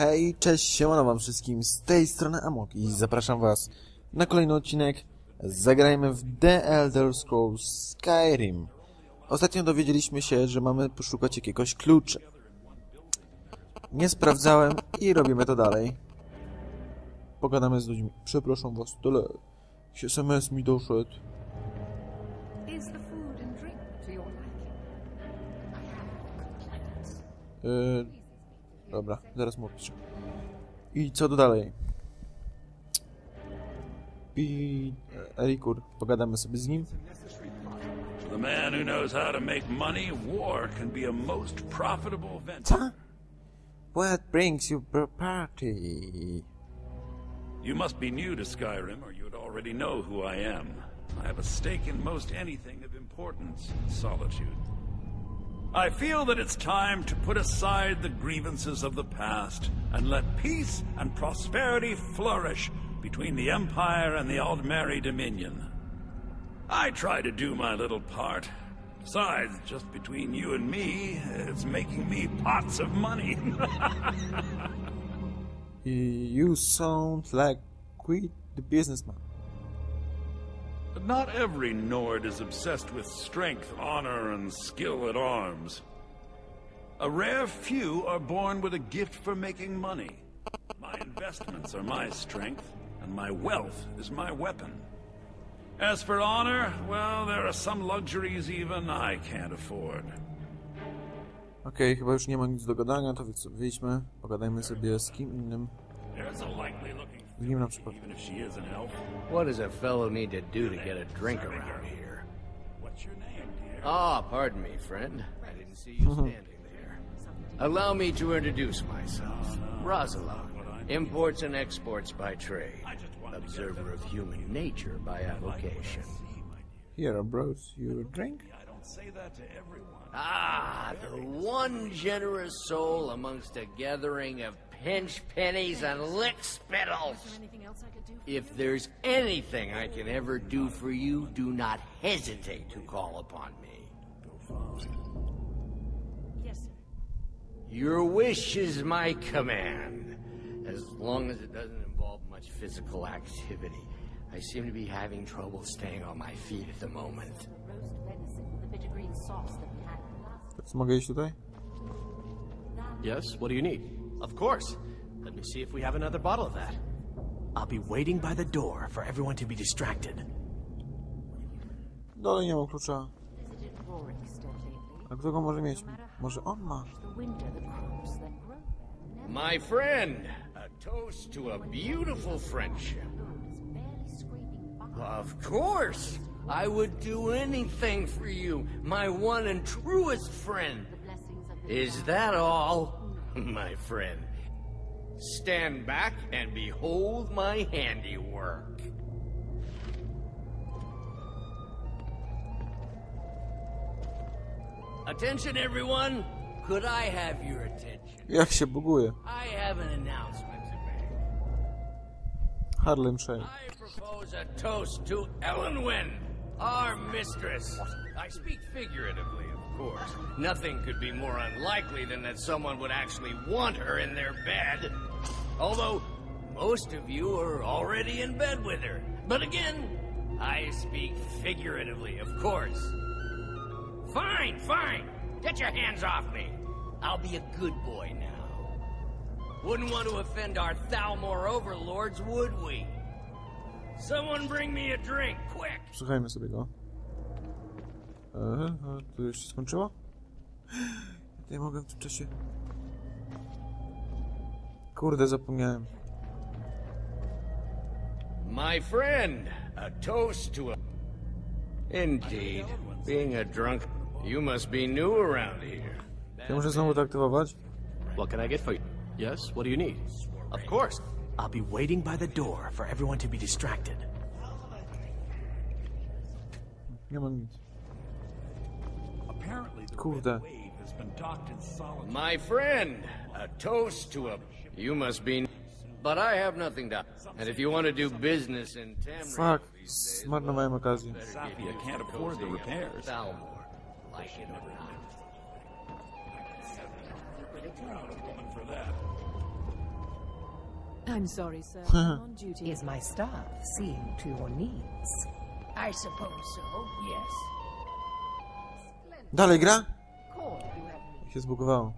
Hej, cześć, siemano wam wszystkim, z tej strony Amok i zapraszam was na kolejny odcinek Zagrajmy w The Elder Scrolls Skyrim. Ostatnio dowiedzieliśmy się, że mamy poszukać jakiegoś klucza. Nie sprawdzałem i robimy to dalej. Pogadamy z ludźmi. Przepraszam was, tyle. SMS mi doszedł. Yy, dobra, zaraz odpiszę. I co tu dalej? I Erikur, pogadamy sobie z nim. The man who knows how to make money, war can be a most profitable venture. Co? What brings you party? You must be new to Skyrim, or you'd already know who I am. I have a stake in most anything of importance in Solitude. I feel that it's time to put aside the grievances of the past and let peace and prosperity flourish between the Empire and the Aldmeri Dominion. I try to do my little part. Besides, just between you and me, it's making me pots of money. You sound like quite the businessman. But not every Nord is obsessed with strength, honor, and skill at arms. A rare few are born with a gift for making money. My investments are my strength, and my wealth is my weapon. As for honor, well, there are some luxuries even I can't afford. Okej, chyba już nie ma nic do gadania, to więc wyjdźmy, pogadajmy sobie z kim innym. There's a likely looking Z nim na przykład. even if she is an elf. What does a fellow need to do to get a drink around here? What's your name, dear? Ah, pardon me, friend. I didn't see you standing there. Allow me to introduce myself. Rosalind, imports and exports by trade. Observer of human nature by avocation. Here, a bros, you drink? I don't say that to everyone. Ah, the one generous soul amongst a gathering of pinch pennies and lick spittles. Anything else I could do? If there's anything I can ever do for you, do not hesitate to call upon me. Yes, sir. Your wish is my command, as long as it doesn't involve much physical activity. I seem to be having trouble staying on my feet at the moment. Mogę iść tutaj? Yes, what do you need? Of course. Let me see if we have another bottle of that. I'll be waiting by the door for everyone to be distracted. Dalej nie mam klucza. Visited Rorikstead lately. A kto go może mieć? Może on ma? The winter, the crops that grow there never My friend, a toast to a beautiful friendship. is barely scraping by. Of course, I would do anything for you, my one and truest friend. The blessings of the Is that all? My friend, stand back and behold my handiwork. Attention, everyone. Could I have your attention? Jak się buguje? I have an announcement to make. Harlem Shake. I propose a toast to Ellenwyn, our mistress. I speak figuratively, of course. Nothing could be more unlikely than that someone would actually want her in their bed. Although, most of you are already in bed with her. But again, I speak figuratively, of course. Fine, fine. Get your hands off me. I'll be a good boy now. Wouldn't want to offend our Thalmor overlords, would we? Someone bring me a drink, quick! Słuchajmy sobie go. Eee, a to już się skończyło? Ja mogę w tym czasie... Kurde, zapomniałem. My friend, a toast to a. Indeed, being a drunk, you must be new around here. Ja muszę znowu to aktywować? What can I get for you? Yes, what do you need? Of course. I'll be waiting by the door for everyone to be distracted. Nie mam nic. Apparently, the Kurde. Red Wave has been docked in Solitude. My friend, a toast to a. You must be. But I have nothing to. And if you want to do business in Tamriel Fuck, these days, zmarnowałem okazję. Safia can't afford the repairs. Thalmor, like it or not. Woman for that. I'm sorry, sir. I'm on duty. Is my staff seeing to your needs? I suppose so, yes. Dalej gra? Call if you have need. Się zbugowało.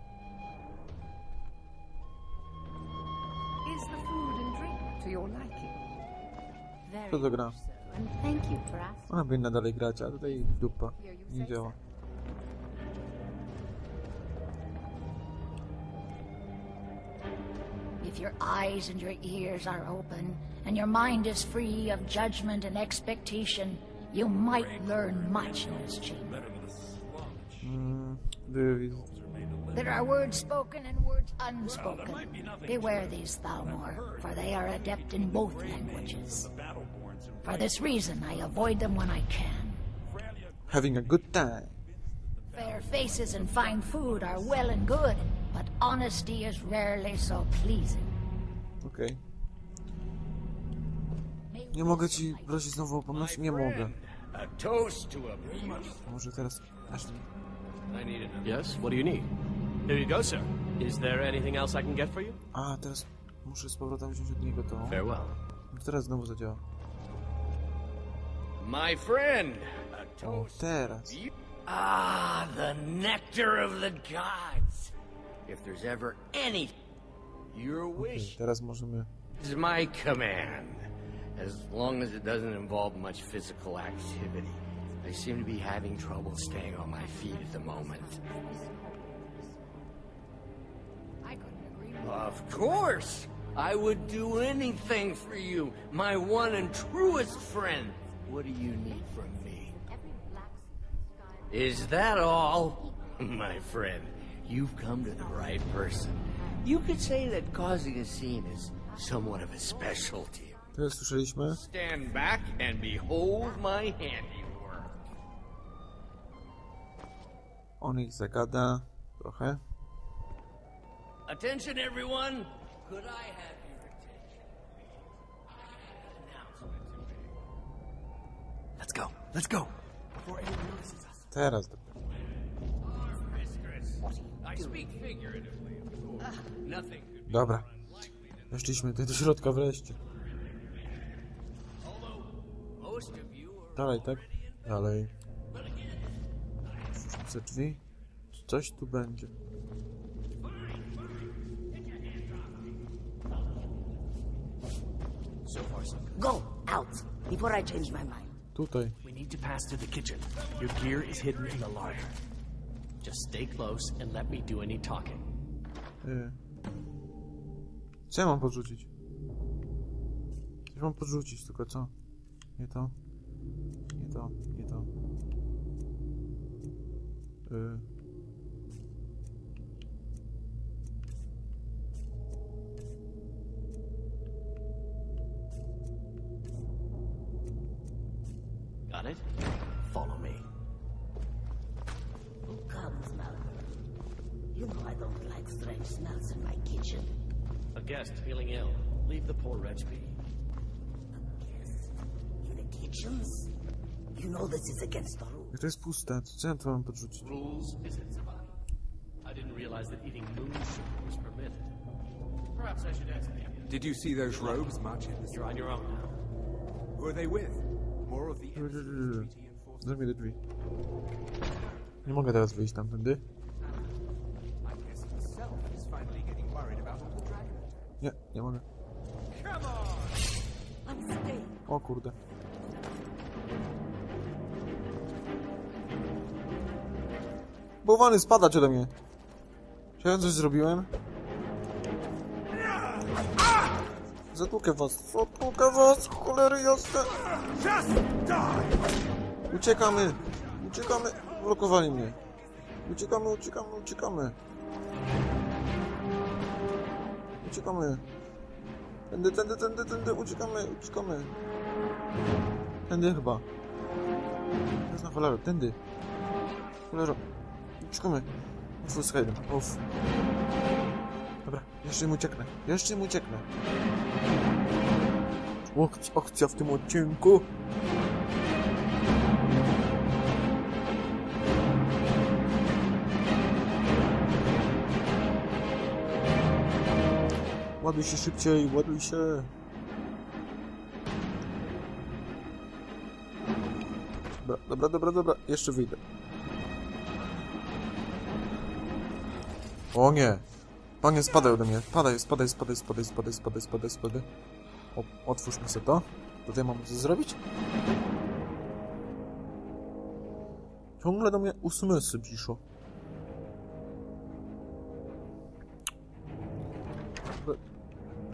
Is the food and drink to your liking? Very Co to gra? much so. And thank you for asking. Ona powinna dalej grać, a tutaj dupa. Nie działa. If your eyes and your ears are open, and your mind is free of judgment and expectation, you might learn much in this chamber. Mm, Wywizd. There are words spoken and words unspoken. Beware these, Thalmor, for they are adept in both languages. For this reason, I avoid them when I can. Having a good time. Fair faces and fine food are well and good, but honesty is rarely so pleasing. Okej. Nie mogę ci prosić znowu o pomoc? Nie mogę. A toast to abuse. Może teraz... Ashley. Yes, what do you need? Here you go, sir. Is there anything else I can get for you? A, teraz muszę z powrotem wziąć od niego to. Farewell. Teraz znowu zadziała. My friend, a O, toast. teraz. Ah, the nectar of the gods. If there's ever any, your wish Teraz możemy... is my command. As long as it doesn't involve much physical activity. I seem to be having trouble staying on my feet at the moment. I couldn't agree more. Of course! I would do anything for you, my one and truest friend. What do you need from me? Is that all? My friend, you've come to the right person. You could say that causing a scene is somewhat of a specialty. Tyle słyszeliśmy. Stand back and behold my handiwork. On ich zagada trochę. Attention, everyone! Could I have your attention? Announcement to make. Let's go. Let's go. Before anyone notices us. Teraz dopiero. Dobra. Weszliśmy tutaj do środka wreszcie. Dalej, tak? Dalej. Sobie drzwi. Coś tu będzie. Go out before I change my mind. Tutaj. We need to pass through the kitchen. Your gear is hidden in the larder. Just stay close and let me do any talking. Y. Co ja mam podrzucić? Coś mam podrzucić, tylko co? Nie to. Nie to, nie to. Y. You know I don't like strange smells in my kitchen. A guest feeling ill. Leave the poor wretch be. A guest? In the kitchens? You know this is against the rules. Jak to jest puste, to co ja tu mam podrzucić? Rules is it, Sabani? I didn't realize that eating moon sugar was permitted. Perhaps I should ask them. Did you see those robes marching the You're on your own now. Who are they with? More of the Emperor's treaty enforcement? Zamknij te drzwi. Nie mogę teraz wyjść tamtędy. Nie, nie mogę. O kurde. Bałwany, spadać ode mnie. Czy ja coś zrobiłem? Zatłukę was, zatłukę was, cholery jasne. Uciekamy, uciekamy. Blokowali mnie. Uciekamy, uciekamy, uciekamy. Uciekamy. Tędy, tędy, tędy, tędy, uciekamy, uciekamy. Tędy chyba. Jest na cholerę, tędy. Cholero. Uciekamy. Z Hayden, uff. Dobra, jeszcze im ucieknę, jeszcze im ucieknę. Akcja w tym odcinku. Ładuj się szybciej, ładuj się. Dobra, dobra, dobra, dobra. Jeszcze wyjdę. O nie! Panie, spadaj ode mnie. Spadaj, spadaj, spadaj, spadaj, spadaj, spadaj, spadaj, spadaj. O, otwórzmy sobie to. Tutaj mamy coś zrobić? Ciągle do mnie usmysły piszą.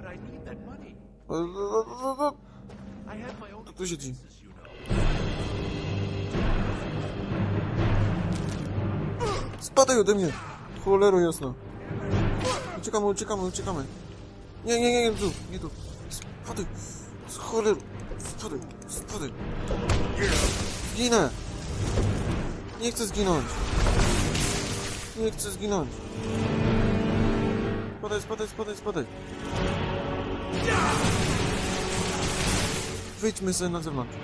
Co had my own tu know. Spadaj ode mnie! Cholero jasno. Uciekamy, uciekamy, uciekamy. Nie, nie, nie, nie, tu, nie tu. Spadaj. Z choleru. Spadaj, spadaj. Zginę. Nie chcę zginąć. Nie chcę zginąć. Spadaj, spadaj, spadaj, spadaj. Wyjdźmy sobie na zewnątrz.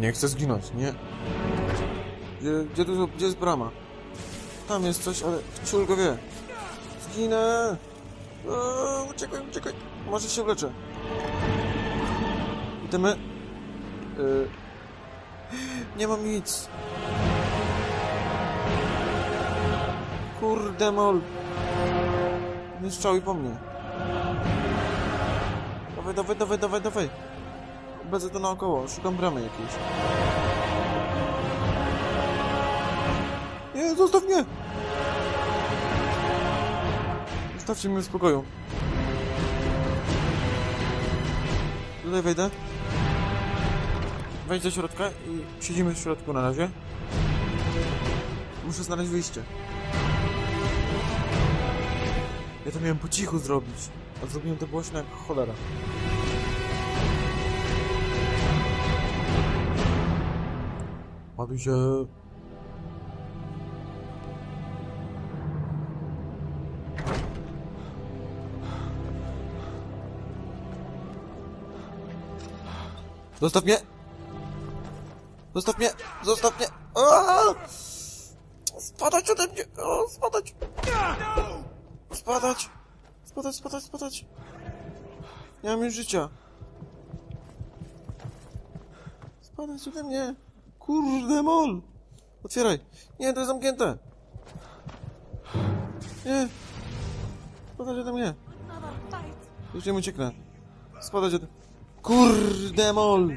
Nie chcę zginąć, nie. Gdzie, gdzie, gdzie jest brama? Tam jest coś, ale ciul go wie. Zginę! Eee, uciekaj, uciekaj. Może się wleczę. Idziemy. Yy. Nie mam nic. Kurde mol. Nie strzał i po mnie. Dawaj, dawaj, dawaj, dawaj, dawaj. Będę to naokoło. Szukam bramy jakiejś. Nie, zostaw mnie! Zostawcie mnie w spokoju. Tutaj wejdę. Wejdź do środka i siedzimy w środku na razie. Muszę znaleźć wyjście. Ja to miałem po cichu zrobić, a zrobiłem to głośno jak cholera. Ładuj się. Zostaw mnie! Zostaw mnie! Zostaw mnie! Aaaa! Spadać ode mnie! O, spadać! Spadać! Spadać, spadać, spadać! Nie mam już życia! Spadać ode mnie! Kurde mol! Otwieraj! Nie, to jest zamknięte! Nie! Spadać ode mnie! Już nie ucieknę! Spadać ode... Kurde mol!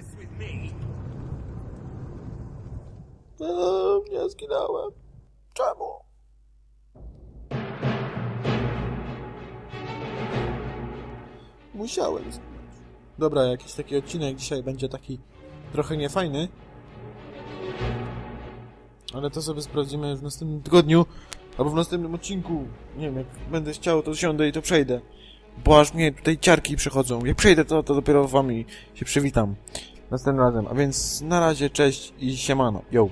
Eee, nie zginąłem. Czemu? Musiałem zginąć. Dobra, jakiś taki odcinek dzisiaj będzie taki trochę niefajny. Ale to sobie sprawdzimy w następnym tygodniu, albo w następnym odcinku. Nie wiem, jak będę chciał, to siądę i to przejdę. Bo aż mnie tutaj ciarki przychodzą. Jak przejdę, to, to dopiero wami się przywitam. Następnym razem. A więc na razie, cześć i siemano. Yo.